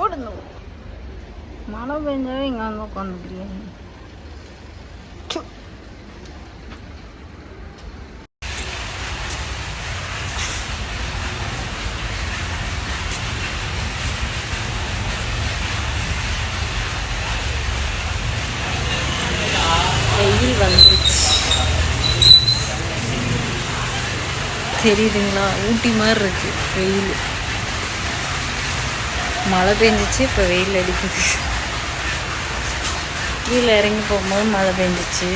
போடுங்க. மழை பெஞ்சாவே இங்கே வந்து உட்காந்துக்கிறீங்க வெயில் தெரியுதுங்களா? ஊட்டி மாதிரி இருக்கு வெயில். மழை பெஞ்சிச்சு இப்போ வெயில் அடிக்குது. கீழே இறங்கி போகும்போது மழை பெஞ்சிச்சு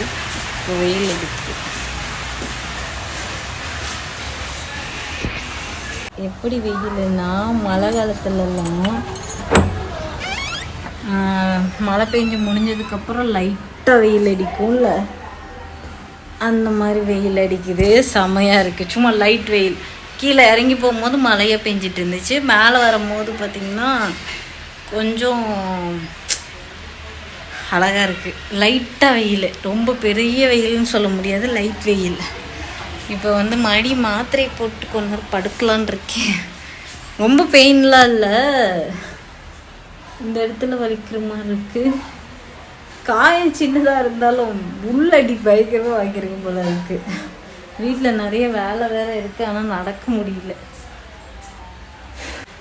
இப்போ வெயில் அடிக்குது. எப்படி வெயில்னா மழை காலத்துலலாம் மழை பெஞ்சு முடிஞ்சதுக்கப்புறம் லைட்டாக வெயில் அடிக்கும்ல. அந்த மாதிரி வெயில் அடிக்குது செமையாக இருக்குது சும்மா லைட் வெயில். கீழே இறங்கி போகும்போது மழையை பெஞ்சிட்டு இருந்துச்சு. மேலே வரும்போது பார்த்திங்கன்னா கொஞ்சம் அழகாக இருக்குது லைட்டாக வெயில். ரொம்ப பெரிய வெயில்னு சொல்ல முடியாது. லைட் வெயில். இப்போ வந்து மடி மாத்திரை போட்டு கொஞ்ச நேரம் படுக்கலான் இருக்கேன். ரொம்ப பெயின்லாம் இல்லை. இந்த இடத்துல வலிக்கிற மாதிரி இருக்குது காயம் சின்னதாக இருந்தாலும் உள்ளடி பயங்கரமாக வாங்கிருக்க போல இருக்குது வீட்டில் நிறைய வேலை வேறு இருக்குது ஆனால் நடக்க முடியல.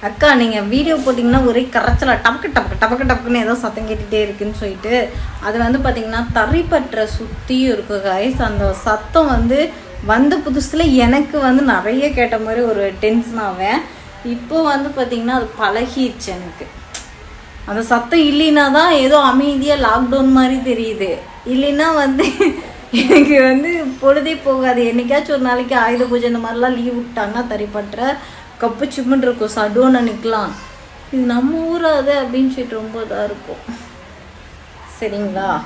அக்கா நீங்கள் வீடியோ போட்டிங்கன்னா ஒரே கரைச்சலாக டபக்கு டபக்கு டபக்கு டபக்குன்னு ஏதோ சத்தம் கேட்டுகிட்டே இருக்குன்னு சொல்லிட்டு அது வந்து பார்த்தீங்கன்னா தறிப்பற்ற சுற்றியும் இருக்கு கைஸ் அந்த சத்தம் வந்து வந்த புதுசில் எனக்கு வந்து நிறைய கேட்ட மாதிரி ஒரு டென்ஷன் ஆவேன் இப்போ வந்து பார்த்திங்கன்னா அது பழகிடுச்சு எனக்கு. அந்த சத்தம் இல்லைன்னா தான் ஏதோ அமைதியாக லாக்டவுன் மாதிரி தெரியுது. இல்லைன்னா வந்து எனக்கு வந்து பொழுதே போகாது. என்னைக்காச்சும் ஒரு நாளைக்கு ஆயுத பூஜை இந்த மாதிரிலாம் லீவ் விட்டாங்கன்னா தறிப்பற்ற கப்பு சிம்முன்னு இருக்கும். சடோன்னு நிற்கலாம் இது நம்ம ஊராது அப்படின்னு சொல்லிட்டு ரொம்ப இதாக இருக்கும். சரிங்களா?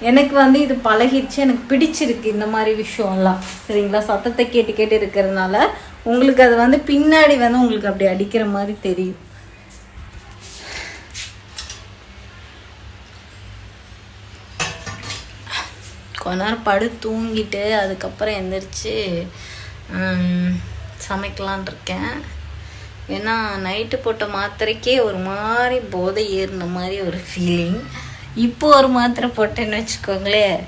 எனக்கு வந்து இது பழகிடுச்சு. எனக்கு பிடிச்சிருக்கு இந்த மாதிரி விஷயம்லாம். சரிங்களா? சத்தத்தை கேட்டு கேட்டு இருக்கிறதுனால உங்களுக்கு அது வந்து பின்னாடி வந்து உங்களுக்கு அப்படி அடிக்கிற மாதிரி தெரியும். கொஞ்ச நேரம் படு தூங்கிட்டு அதுக்கப்புறம் எந்திரிச்சு சமைக்கலான் இருக்கேன். ஏன்னா நைட்டு போட்ட மாத்திரைக்கே ஒரு மாதிரி போதை ஏறின மாதிரி ஒரு ஃபீலிங் இப்போ ஒரு மாத்திரை போட்டேன்னு வச்சுக்கோங்களேன்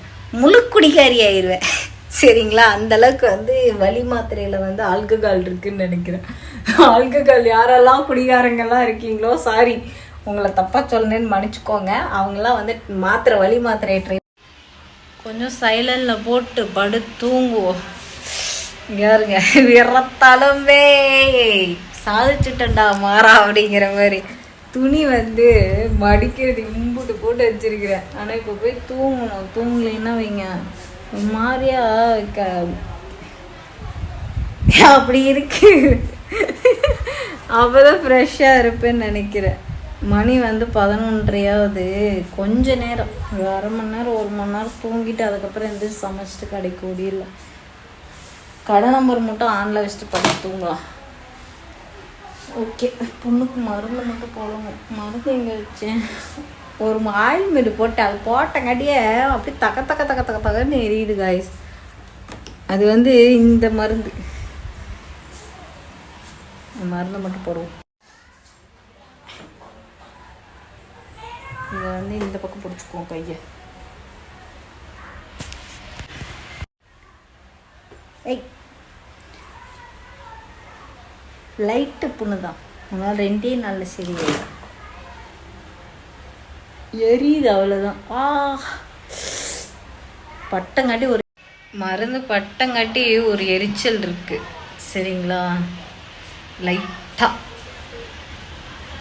முழு குடிகாரி ஆயிடுவேன் சரிங்களா? அந்த அளவுக்கு வந்து வலி மாத்திரையில் வந்து ஆல்கஹால் இருக்குன்னு நினைக்கிறேன். ஆல்கஹால் யாரெல்லாம் குடிகாரங்கள்லாம் இருக்கீங்களோ சாரி உங்களை தப்பாக சொல்லணுன்னு மன்னிச்சுக்கோங்க. அவங்களாம் வந்து மாத்திரை வலி மாத்திரை ட்ரை கொஞ்சம் சைலண்டில் போட்டு படு தூங்குவோம். யாருங்க விரத்தாலுமே சாதிச்சுட்டண்டா மாறா அப்படிங்கிற மாதிரி. துணி வந்து மடிக்கிறது இம்புட்டு போட்டு வச்சிருக்கிறேன். ஆனால் இப்போ போய் தூங்கணும். தூங்கலைன்னா வைங்க. மாதிரியா க அப்படி இருக்கு. அப்பதான் ஃப்ரெஷ்ஷாக இருப்பேன்னு நினைக்கிறேன். மணி வந்து பதினொன்றையாவது கொஞ்ச நேரம். ஒரு அரை மணி நேரம் ஒரு மணி நேரம் தூங்கிட்டு அதுக்கப்புறம் எந்திரிச்சு சமைச்சிட்டு கடைக்கு ஓடிடலாம் கடை நம்பர் மட்டும் ஆனில் வச்சுட்டு படுத்து தூங்கலாம். ஓகே பொண்ணுக்கு மருந்து மட்டும் போடணும். மருந்து எங்கே வச்சேன் ஒரு ஆயில் மீடு போட்டு அது போட்டங்காட்டியே அப்படியே தக்க தக்க தக்க தக்க தக்கன்னு எரியுது காய்ஸ் அது வந்து இந்த மருந்து. மருந்தை மட்டும் போடுவோம். இதை வந்து இந்த பக்கம் பிடிச்சிக்குவோம் கையை. லைட்டு புண்ணு தான். அதனால் ரெண்டே நாளில் சரியாயிடும். எரியுது அவ்வளோதான் ஆ. பட்டங்காட்டி ஒரு மருந்து பட்டங்காட்டி ஒரு எரிச்சல் இருக்கு. சரிங்களா? லைட்டாக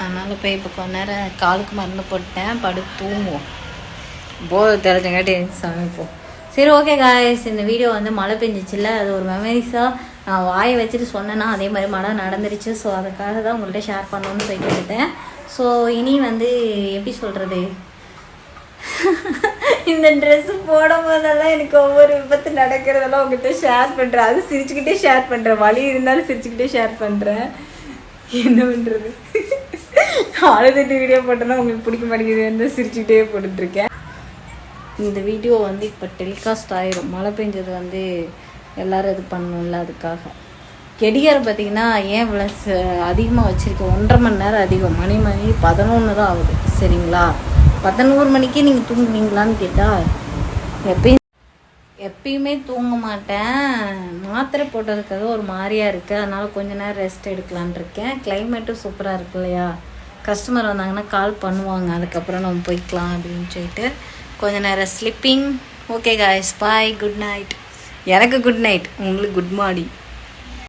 அதனால் போய் இப்போ கொஞ்ச நேரம் காலுக்கு மருந்து போட்டேன் படுத்து தூங்குவோம். போதை தெரிஞ்சங்காட்டி சமைப்போம் சரி ஓகே காய்ஸ் இந்த வீடியோ வந்து மழை பெஞ்சிச்சுல அது ஒரு மெமரிஸாக நான் வாயை வச்சுட்டு சொன்னேன்னா அதே மாதிரி மழை நடந்துருச்சு. ஸோ அதுக்காக தான் உங்கள்கிட்ட ஷேர் பண்ணணும்னு சொல்லிட்டு எடுத்தேன் ஸோ இனி வந்து எப்படி சொல்கிறது இந்த ட்ரெஸ் போடும் போதெல்லாம் எனக்கு ஒவ்வொரு விபத்து நடக்கிறதெல்லாம் உங்ககிட்ட ஷேர் பண்ணுறேன் அது சிரிச்சுக்கிட்டே ஷேர் பண்ணுறேன் வலி இருந்தாலும் சிரிச்சுக்கிட்டே ஷேர் பண்ணுறேன் என்ன பண்ணுறது அழுதுட்டு வீடியோ போட்டோன்னா உங்களுக்கு பிடிக்க மாட்டேங்குது வந்து சிரிச்சுக்கிட்டே போட்டுட்ருக்கேன். இந்த வீடியோ வந்து இப்போ டெலிகாஸ்ட் ஆயிரும். மழை பெஞ்சது வந்து எல்லாரும் இது பண்ணணும்ல அதுக்காக. கெடிகாரம் பார்த்தீங்கன்னா ஏன் இவ்வளோ அதிகமாக வச்சுருக்கேன் ஒன்றரை மணி நேரம் அதிகம். மணி மணி பதினொன்று தான் ஆகுது. சரிங்களா? பதினோரு மணிக்கே நீங்கள் தூங்குவீங்களான்னு கேட்டால் எப்பயும் எப்பயுமே தூங்க மாட்டேன். மாத்திரை போட்டதுக்காக ஒரு மாதிரியாக இருக்குது அதனால் கொஞ்ச நேரம் ரெஸ்ட் எடுக்கலான் இருக்கேன் கிளைமேட்டும் சூப்பராக இருக்கு இல்லையா? கஸ்டமர் வந்தாங்கன்னா கால் பண்ணுவாங்க. அதுக்கப்புறம் நம்ம போய்க்கலாம் அப்படின்னு சொல்லிட்டு கொஞ்ச நேரம் sleeping okay guys bye good night எனக்கு குட் நைட் உங்களுக்கு குட் மார்னிங்